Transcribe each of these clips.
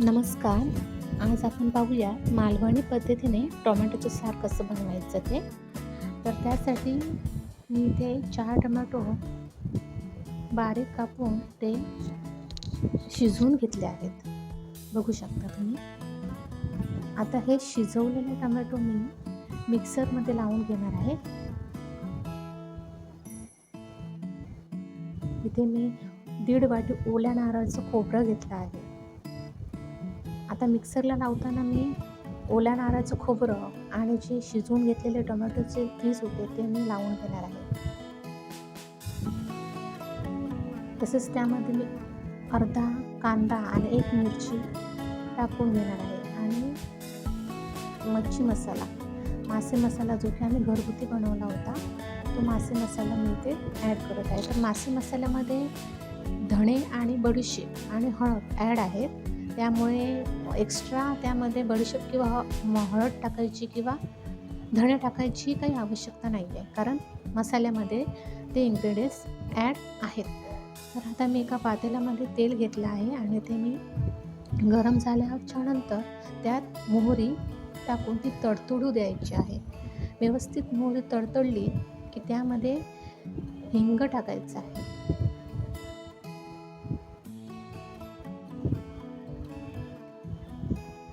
नमस्कार. आज आपण पाहूया मालवणी पद्धतीने टोमॅटोचं सार कसं बनवायचं ते. तर त्यासाठी मी इथे चार टोमॅटो बारीक कापून ते शिजवून घेतले आहेत. बघू शकता तुम्ही. आता हे शिजवलेले टोमॅटो मी मिक्सरमध्ये लावून घेणार आहे. इथे मी दीड वाटी ओल्या नारळाचं खोबरं घेतलं आहे. आता मिक्सरला लावताना मी ओल्या नारळाचं खोबरं आणि जे शिजवून घेतलेले टोमॅटोचे पीस होते ते मी लावून घेणार आहे. तसेच त्यामध्ये मी अर्धा कांदा आणि एक मिरची टाकून घेणार आहे आणि मच्छी मसाला. मासे मसाला जो की आम्ही घरगुती बनवला होता तो मासे मसाला मी इथे ॲड करत आहे. तर मासे मसाल्यामध्ये धणे आणि बडीशेप आणि हळद ॲड आहेत त्यामुळे एक्स्ट्रा त्यामध्ये बडीशेप किंवा हळद टाकायची किंवा धणे टाकायची काही आवश्यकता नाही आहे कारण मसाल्यामध्ये ते इन्ग्रेडियंट्स ॲड आहेत. तर आता मी एका पातेल्यामध्ये तेल घेतलं आहे आणि ते मी गरम झाल्याच्यानंतर त्यात मोहरी टाकून ती तडतडू द्यायची आहे. व्यवस्थित मोहरी तडतडली की त्यामध्ये हिंग टाकायचं आहे.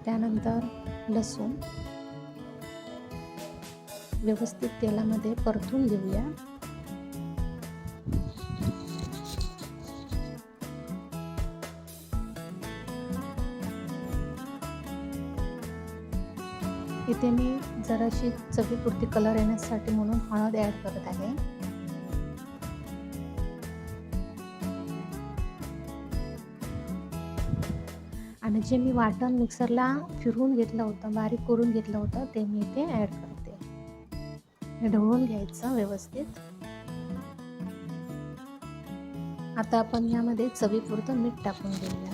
त्यानंतर लसूण व्यवस्थित तेलामध्ये परतून घेऊया. इथे मी जराशी चवीपुरती कलर येण्यासाठी म्हणून हळद ॲड करत आहे. आणि जे मी वाटण मिक्सरला फिरवून घेतलं होतं बारीक करून घेतलं होतं ते मी इथे ॲड करते. ढवळून घ्यायचं व्यवस्थित. आता आपण यामध्ये चवीपुरतं मीठ टाकून घेऊया.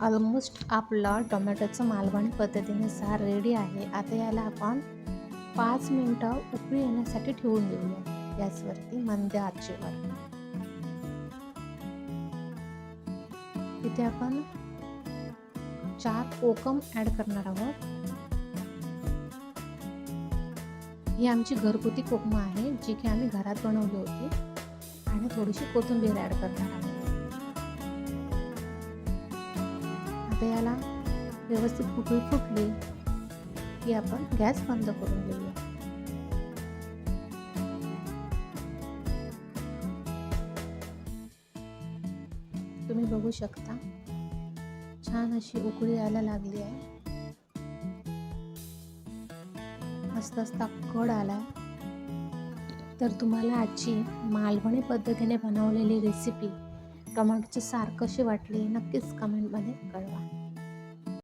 ऑलमोस्ट आपलं टोमॅटोचं मालवणी पद्धतीने सार रेडी आहे. आता याला आपण पाच मिनटं उकळी येण्यासाठी ठेवून देऊया. गॅसवरती मंद आचेवर. इथे आपण चार कोकम ॲड करणार आहोत. ही आमची घरगुती कोकम आहे जी की आम्ही घरात बनवली होती. आणि थोडीशी कोथिंबीर ॲड करणार आहोत. आता याला व्यवस्थित फुटली फुटली. की आपण गॅस बंद करून घेऊया तुम्ही बघू शकता छान अशी उकळी यायला लागली आहे. मस्त असता कड आलाय. तर तुम्हाला आजची मालवणी पद्धतीने बनवलेली रेसिपी टोमॅटोचे सार कशी वाटली नक्कीच कमेंटमध्ये कळवा.